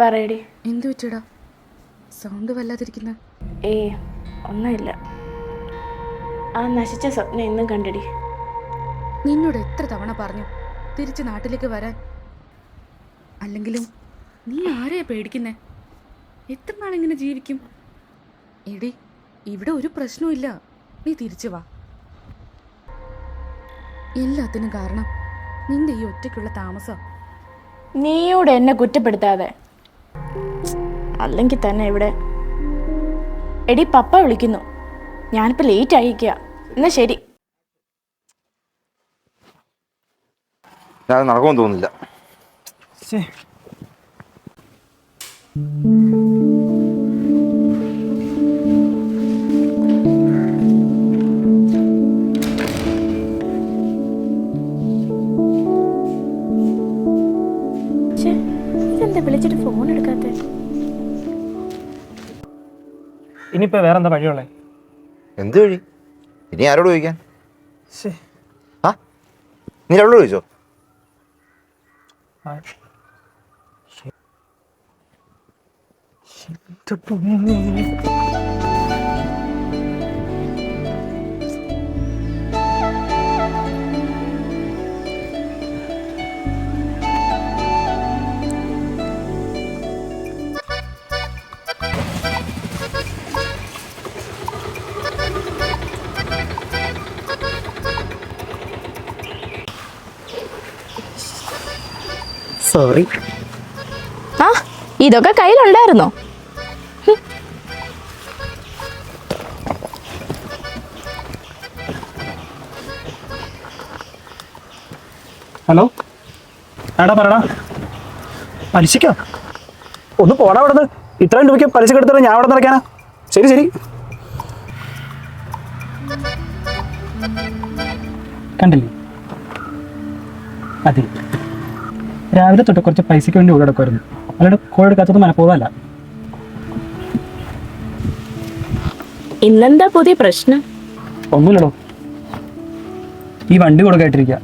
പറയടി. എന്തു പറ്റിയടാ? സൗണ്ട് വല്ലാതിരിക്കുന്ന. ഏ ഒന്നുമില്ല. ആ നശിച്ച സ്വപ്നം എന്നും കണ്ടടി. നിന്നോട് എത്ര തവണ പറഞ്ഞു തിരിച്ച് നാട്ടിലേക്ക് വരാൻ? അല്ലെങ്കിലും നീ ആരെയാ പേടിക്കുന്നേ? എത്ര നാളിങ്ങനെ ജീവിക്കും? എടി ഇവിടെ ഒരു പ്രശ്നവുമില്ല നീ തിരിച്ചു വാ. എല്ലാത്തിനും കാരണം നിന്റെ ഈ ഒറ്റയ്ക്കുള്ള താമസം. നീയോട് എന്നെ കുറ്റപ്പെടുത്താതെ അല്ലെങ്കിൽ തന്നെ ഇവിടെ. എടി പപ്പ വിളിക്കുന്നു. ഞാനിപ്പോൾ ലേറ്റ് ആയിക്കുക എന്നാ ശരി. ഞാൻ നടക്കുമെന്ന് തോന്നുന്നില്ല. ഇനിയിപ്പോൾ വേറെ എന്താ വഴിയുള്ളേ? എന്ത് വഴി? ഇനി ആരോട് ചോദിക്കാൻ? ആ? നീ അവളോട് ചോദിച്ചോ? സോറി. ആ ഇതൊക്കെ കയ്യിലുണ്ടായിരുന്നോ? ഹലോ? എടാ പറടാ. പലിശക്കോ ഒന്ന് പോടാ അവിടെ നിന്ന് ഇത്രയും രൂപയ്ക്ക് പലിശക്ക് എടുത്തിട്ട് ഞാൻ അവിടെ നിറയ്ക്കാനാ ശരി ശരി. കണ്ടില്ലേ? അതെ രാവിലെ തൊട്ട് കുറച്ച് പൈസയ്ക്ക് വേണ്ടി ഓടി നടക്കുമായിരുന്നു അല്ലാണ്ട് കോഴി എടുക്കാത്തത് മനഃപൂർവമല്ല ഇന്നെന്താ പുതിയ പ്രശ്നം? ഒന്നുമില്ലടോ. ഈ വണ്ടി കൊടുക്കായിട്ടിരിക്കുക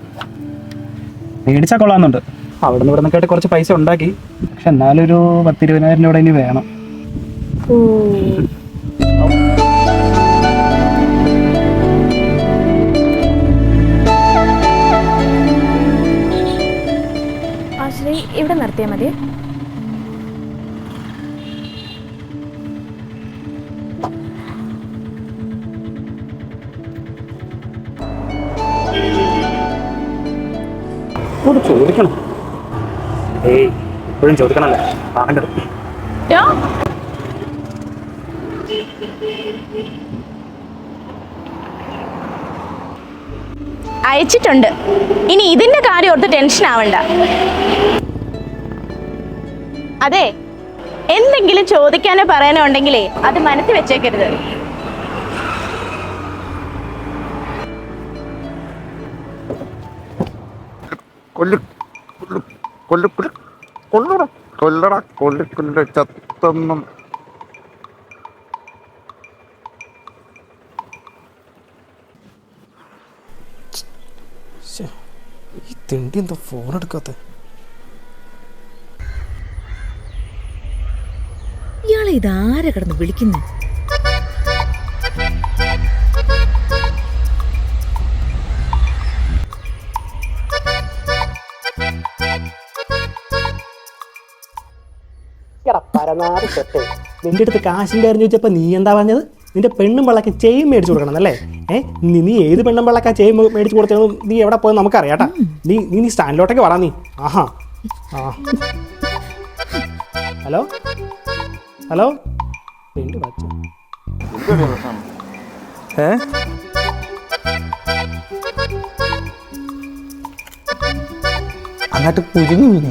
മേടിച്ചാൽ കൊള്ളാമെന്നുണ്ട്. അവിടെ നിന്ന് ഇവിടെ നിന്നൊക്കെ കുറച്ച് പൈസ ഉണ്ടാക്കി. പക്ഷെ എന്നാലും ഒരു പത്തിരുപതിനായിരം രൂപ ഇനി വേണം. ഇവിടെ നിർത്തിയാൽ മതി. ചോദിക്കണം. ഏയ് ഇപ്പോഴും ചോദിക്കണല്ലേ വാങ്ങണ്ടത് യോ. അയച്ചിട്ടുണ്ട്. ഇനി ഇതിന്റെ കാര്യം ഓർത്ത് ടെൻഷൻ ആവണ്ട. അതെ എന്തെങ്കിലും ചോദിക്കാനോ പറയാനോ ഉണ്ടെങ്കിലേ അത് മനസ്സിൽ വെച്ചേക്കരുത്. കൊല്ലു കൊല്ലു കൊല്ലു കൊല്ലു കൊല്ലട. കൊല്ലട കൊല്ലു കൊല്ലു ചത്തൊന്നും. ഈ തിണ്ടി എന്താ ഫോൺ എടുക്കാത്ത? ഇതാരെ കിടന്ന് വിളിക്കുന്നു? നിന്റെ അടുത്ത് കാശിന്റെ കാര്യം ചോദിച്ചപ്പോൾ നീ എന്താ പറഞ്ഞത്? നിന്റെ പെണ്ണും പിള്ളക്ക് ചെയിൻ മേടിച്ചു കൊടുക്കണം അല്ലേ? ഏ? നീ നീ ഏത് പെണ്ണും പിള്ളക്കാ ചെയിൻ മേടിച്ചു കൊടുത്തതെന്ന് നീ എവിടെ പോയെന്ന് നമുക്കറിയാട്ടാ നീ നീ നീ സ്റ്റാൻഡിലോട്ടേക്ക് വരാ നീ. ആഹാ. ആ. ഹലോ? ഹലോ? അങ്ങോട്ട് കുരുങ്ങി വീണു.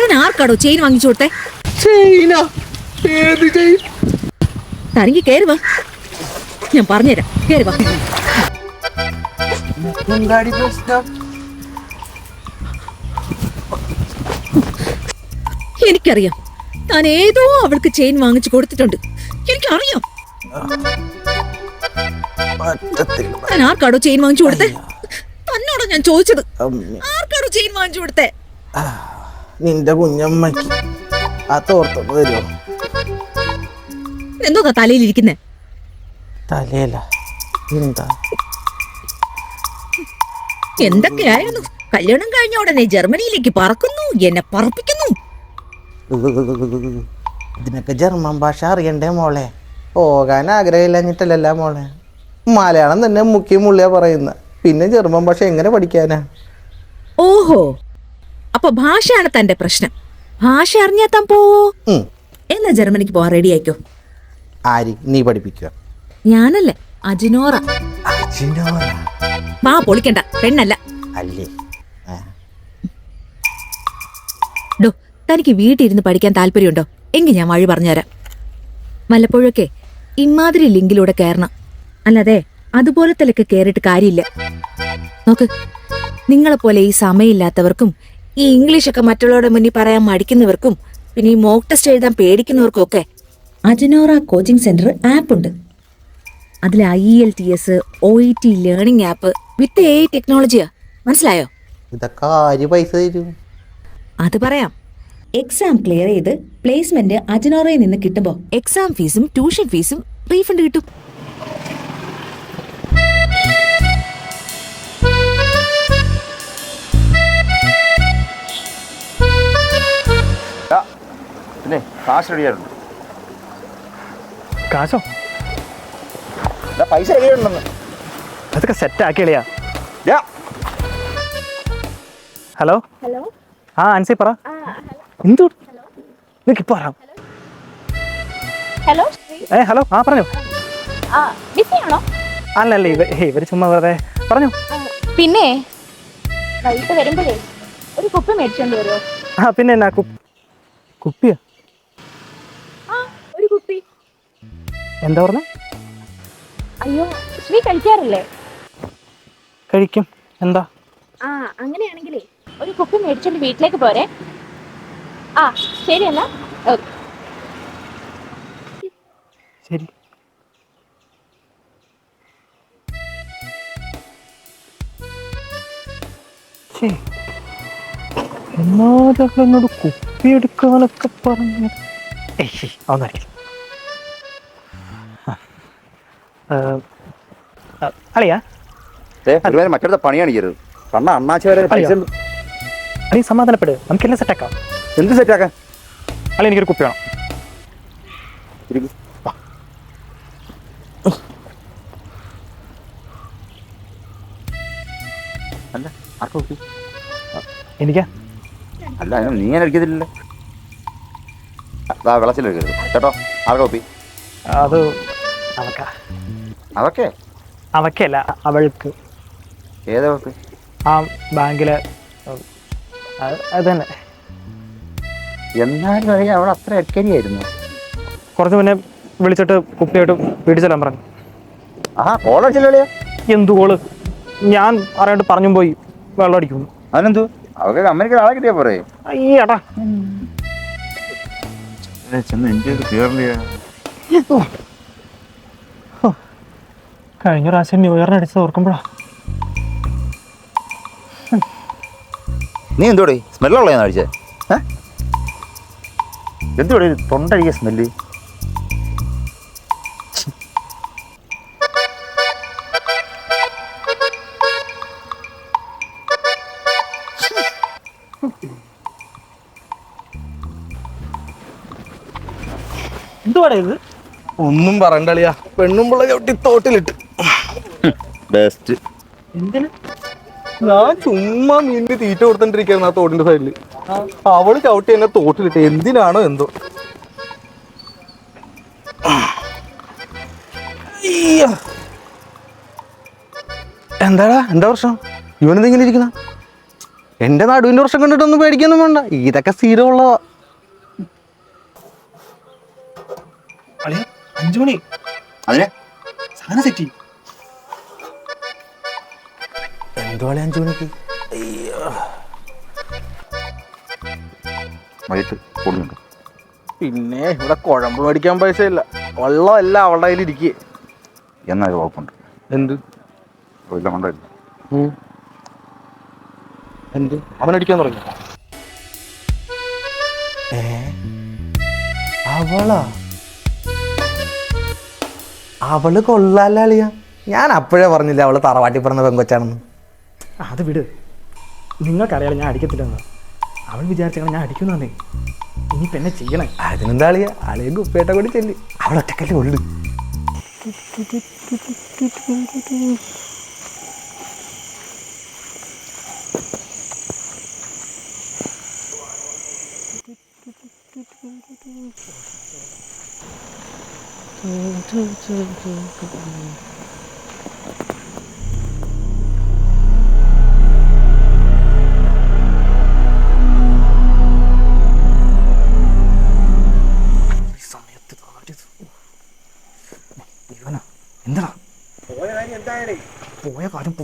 ഞാൻ ആർക്കാടോ ചെയിൻ വാങ്ങിച്ചോട്ടെ ചെയിനാ? ഏത് ചെയിൻ? തനിക്ക് കയറുവാ വാ ഞാൻ പറഞ്ഞുതരാം. കയറുവാ വാ എനിക്കറിയാം. താൻ ഏതോ അവൾക്ക് ചെയിൻ വാങ്ങിച്ചു കൊടുത്തിട്ടുണ്ട്. എനിക്കറിയാം. ഞാൻ ആർക്കാടോ ചെയിൻ വാങ്ങിച്ചു കൊടുത്തേ? തന്നോടോ ഞാൻ ചോദിച്ചത്. ആർക്കാടോ ചെയിൻ വാങ്ങിച്ചു കൊടുത്തേ? നിന്റെ കുഞ്ഞമ്മയ്ക്ക്. ആ തോർത്തോ തരുമോ എന്തോ തലയിലിരിക്കുന്നേ? തലയല്ല എന്താ എന്തൊക്കെയായിരുന്നു? കല്യാണം കഴിഞ്ഞ ഉടനെ ജർമ്മനിയിലേക്ക് പറക്കുന്നു എന്നെ പറപ്പിക്കുന്നു. ഇതിനൊക്കെ ജർമ്മൻ ഭാഷ അറിയണ്ടേ മോളെ? പോകാൻ ആഗ്രഹമില്ലഞ്ഞിട്ടല്ല മോളെ. മലയാളം തന്നെ മുക്കി മുള്ളിയ പറയുന്ന. പിന്നെ ജർമ്മൻ ഭാഷ എങ്ങനെ പഠിക്കാനാ? ഓഹോ അപ്പൊ ഭാഷയാണ് തന്റെ പ്രശ്നം. ഭാഷ അറിഞ്ഞാ താൻ പോവോ? എന്നാ ജർമ്മനിക്ക് പോവാൻ റെഡി ആയിക്കോ? ആര്? നീ പഠിപ്പിക്കുക. ഞാനല്ലേ? അജിനോറ. അജിനോറ? മാ പൊളിക്കണ്ട. പെണ്ണല്ല. അല്ലേ. ഡോ തനിക്ക് വീട്ടിലിരുന്ന് പഠിക്കാൻ താല്പര്യമുണ്ടോ? എങ്കിൽ ഞാൻ വഴി പറഞ്ഞുതരാം. വല്ലപ്പോഴൊക്കെ ഇമാതിരി ലിങ്കിലൂടെ കയറണം. അല്ലാതെ അതുപോലത്തിലൊക്കെ കയറിയിട്ട് കാര്യമില്ല. നോക്ക് നിങ്ങളെപ്പോലെ ഈ സമയമില്ലാത്തവർക്കും ഈ ഇംഗ്ലീഷൊക്കെ മറ്റുള്ളവരുടെ മുന്നിൽ പറയാൻ മടിക്കുന്നവർക്കും പിന്നെ ഈ മോക്ക് ടെസ്റ്റ് എഴുതാൻ പേടിക്കുന്നവർക്കും ഒക്കെ അജനോറ കോച്ചിങ് സെന്റർ ആപ്പ് ഉണ്ട് അതിൽ I L T S O E T learning app with a ടെക്നോളജിയാ. മനസ്സിലായോ? ഇതൊക്കെ ആര് പൈസ തരും? അത് പറയാം. എക്സാം ക്ലിയർ ചെയ്ത് പ്ലേസ്മെന്റ് അജനോറയിൽ നിന്ന് കിട്ടുമ്പോൾ എക്സാം ഫീസും ട്യൂഷൻ ഫീസും റീഫണ്ട് കിട്ടും. പിന്നെ കാശ് റെഡിയായിരുന്നു കാശോ? പൈസ റെഡിയായിട്ടുണ്ടെന്ന് അതൊക്കെ സെറ്റ് ആക്കിയളിയാ ഹലോ? ഹലോ? ആ അൻസി പറ. എന്തു? നിനക്ക് ഇപ്പൊ പറയാം ഹലോ? ഏ ഹലോ ആ പറഞ്ഞു. അല്ലല്ല ഇവ ഇവർ ചുമ്മാ വെറുതെ പറഞ്ഞു. പിന്നെ? വൈകിട്ട് വരുമ്പോഴേ ഒരു കുപ്പി മേടിച്ചോണ്ട് വരുമോ ആ പിന്നെ എന്നാ കുപ്പിയോ ആ ഒരു കുപ്പി എന്താ പറഞ്ഞ? അയ്യോ ശ്രീ കഴിക്കാറില്ലേ? കഴിക്കും. എന്താ? ആ അങ്ങനെയാണെങ്കിലേ ഒരു കുപ്പി മേടിച്ചോണ്ട് വീട്ടിലേക്ക് പോരെ. ആ ശരിയല്ല ശരി. എന്നോട് കുപ്പി എടുക്കാനൊക്കെ പറഞ്ഞു ഏയ് അളിയാ. മറ്റടുത്ത പണി കാണിക്കരുത്. കണ്ണ അണ്ണാച്ചി വരെ. അളി സമാധാനപ്പെട്. നമുക്കെല്ലാം സെറ്റാക്കാം എന്ത് സെറ്റാക്കാൻ അളി എനിക്കൊരു കുപ്പി വേണം. അല്ല ആർക്കാ കുപ്പി? എനിക്കാ? അല്ല നീ ഞാൻ അടിക്കത്തില്ലല്ലോ. ആ വെള്ളത്തിലെടുക്കരുത് കേട്ടോ? ആർക്കാ കുപ്പി? അത് അവക്ക? അവക്കല്ല അവൾക്ക്. ഏതവക്ക് ആ ബാങ്കിലെ അത് തന്നെ എന്നാലും അറിയാം അവൾ അത്ര അക്കരിയായിരുന്നു കുറച്ച് മുന്നേ വിളിച്ചിട്ട് കുപ്പിയായിട്ട് വീട്ടിൽ ചെല്ലാൻ പറഞ്ഞു. ആ കോളടിച്ചില്ലേ എന്തു കോൾ? ഞാൻ അറിയാണ്ട് പറഞ്ഞു പോയി വെള്ളം അടിക്കുന്നു. അതിനെന്തു അവർക്ക് കമ്പനിക്ക് ആളെ കിട്ടിയാ പോരെ? അയ്യടാ. ചെന്ന് എന്റെ കയറില്ല കഴിഞ്ഞ പ്രാവശ്യം ന്യൂ ഇയറിന് അടിച്ചത് ഓർക്കുമ്പോഴാ. നീ എന്തോടെ സ്മെല്ലുള്ള ഞാൻ അടിച്ചേ. എന്തോടെ തൊണ്ടടിക്കുക സ്മെല്ല്? എന്തുവാടാ ഇത്? ഒന്നും പറയണ്ടളിയാ പെണ്ണും പിള്ള ചവിട്ടി തോട്ടിലിട്ട്. ബെസ്റ്റ് എന്തിനാ? ഞാൻ ചുമ്മാ മീനിന് തീറ്റ കൊടുത്തോണ്ടിരിക്കുന്നു ആ തോട്ടിന്റെ സൈഡിൽ അവൾ ചവിട്ടി എന്നെ തോട്ടിലിട്ട്. എന്തിനാണോ എന്തോ. എന്താടാ? എന്താ പ്രശ്നം? ഇവനെന്തെങ്കിലും ഇരിക്കുന്ന? എന്റെ നടുവിന്റെ വർഷം കണ്ടിട്ടൊന്നും പേടിക്കൊന്നും വേണ്ട. ഇതൊക്കെ സ്ഥിരമുള്ളതാ അഞ്ചു മണി അതിനെ സാധനം സെറ്റ് ചെയ്യും. എന്തുവാളെ അഞ്ചു മണിക്ക് വൈകിട്ട് കൂടുന്നുണ്ട്. പിന്നെ ഇവിടെ കുഴമ്പ് മേടിക്കാൻ പൈസ ഇല്ല വെള്ളം എല്ലാം അവളുടെ കയ്യിൽ ഇരിക്കേ എന്നാ കുഴപ്പമുണ്ട് എന്ത് ഇല്ല. കൊണ്ടില്ല എന്ത്? അവനടിക്കാൻ തുടങ്ങി ഏ? അവളാ? അവൾ കൊള്ളാല്ല അളിയ ഞാൻ അപ്പോഴേ പറഞ്ഞില്ല അവൾ തറവാട്ടി പറഞ്ഞ പെങ്കൊച്ചാണെന്ന് അത് വിട്. നിങ്ങൾക്കറിയാലോ ഞാൻ അടിക്കത്തില്ലെന്ന്. അവൾ വിചാരിച്ചാണ് ഞാൻ അടിക്കുന്നതന്നെ ഇനി പിന്നെ ചെയ്യണേ. അതിനെന്താ അളിയ? അളിയും കുപ്പേട്ട കൂടി ചെല്ലി. അവൾ ഒറ്റക്കല്ലേ ഉള്ളു. ഇവനാ എന്താ പോയ കാര്യം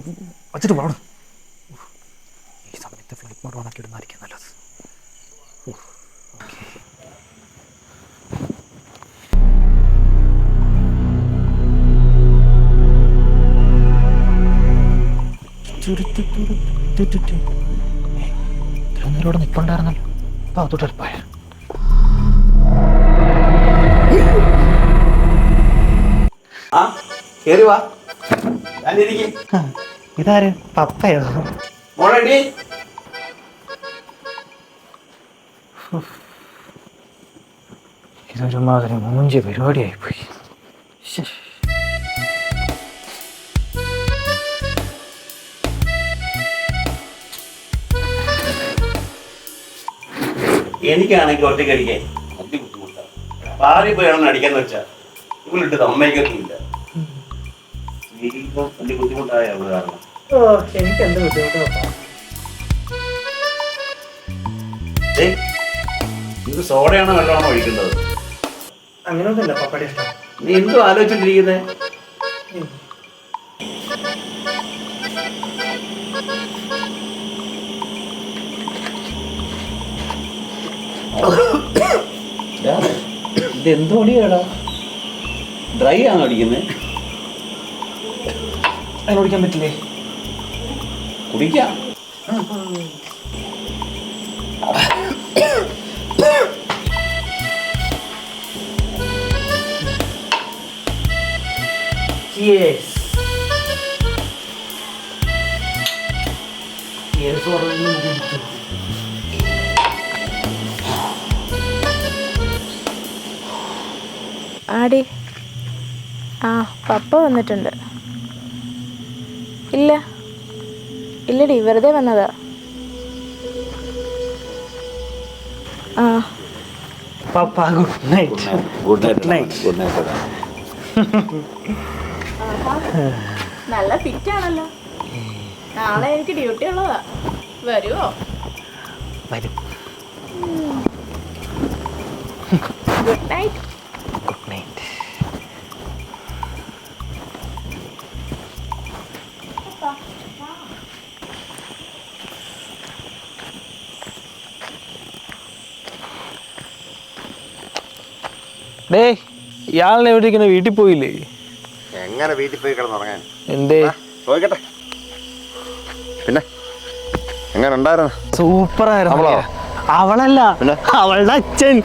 വച്ചിട്ട് പോകണം ഈ സമയത്ത് ഫ്ലൈറ്റ് മോഡ് ഓണാക്കി ഇടുന്നതായിരിക്കും നല്ലത്. നേരം ഇവിടെ നിൽപ്പുണ്ടായിരുന്നല്ലോ അപ്പൊ അതോട്ട് പോയ കേറി വാ. ഇതാര്? പപ്പയോ? ഇതൊരുമാതിരി മൂഞ്ചി പരിപാടിയായി പോയി എനിക്കാണെങ്കിൽ ഒറ്റയ്ക്ക് അടിക്കാൻ വലിയ ബുദ്ധിമുട്ടാണ്. ഭാര്യ പോയാണ് അടിക്കാന്ന് വെച്ചാൽ ഇവളിട്ട് സ്ത്രീകൾക്ക് വലിയ ബുദ്ധിമുട്ടായ അവൾ കാരണം. ഓ എനിക്ക് എന്ത് ബുദ്ധിമുട്ട്? പപ്പാ ഏയ് ഇത് സോഡയാണോ വെള്ളമാണോ ഒഴിക്കുന്നത്? അങ്ങനെയൊന്നുമില്ല പപ്പടി ഇഷ്ടം. നീ എന്തോ ആലോചിച്ചോണ്ടിരിക്കുന്നേ? ഇത് എന്തോ അടിയാടാ ഡ്രൈ ആണോ അടിക്കുന്നത് അതിന് കുടിക്കാൻ പറ്റില്ലേ? കുടിക്കാം. പറഞ്ഞു ആടി. ആ പപ്പ വന്നിട്ടുണ്ട്. ഇല്ല. ഇല്ലടി വെറുതെ വന്നതാ. ആ. പപ്പ good night good night. Night good night നല്ല ഫിറ്റ് ആണല്ലോ. നാളെ എനിക്ക് ഡ്യൂട്ടി ഉള്ളതാ. വരുമോ വരും. ഗുഡ് നൈറ്റ് ഡേ ഇയാളിനെ എവിടേക്കാണ് വീട്ടിൽ പോയില്ലേ? എങ്ങനെ വീട്ടിൽ പോയി കിടന്നുറങ്ങാൻ? എന്തേ? ചോദിക്കട്ടെ പിന്നെ? എങ്ങനെ ഉണ്ടായിരുന്നു? സൂപ്പർ ആയിരുന്നു അവളല്ല അവളുടെ അച്ഛൻ.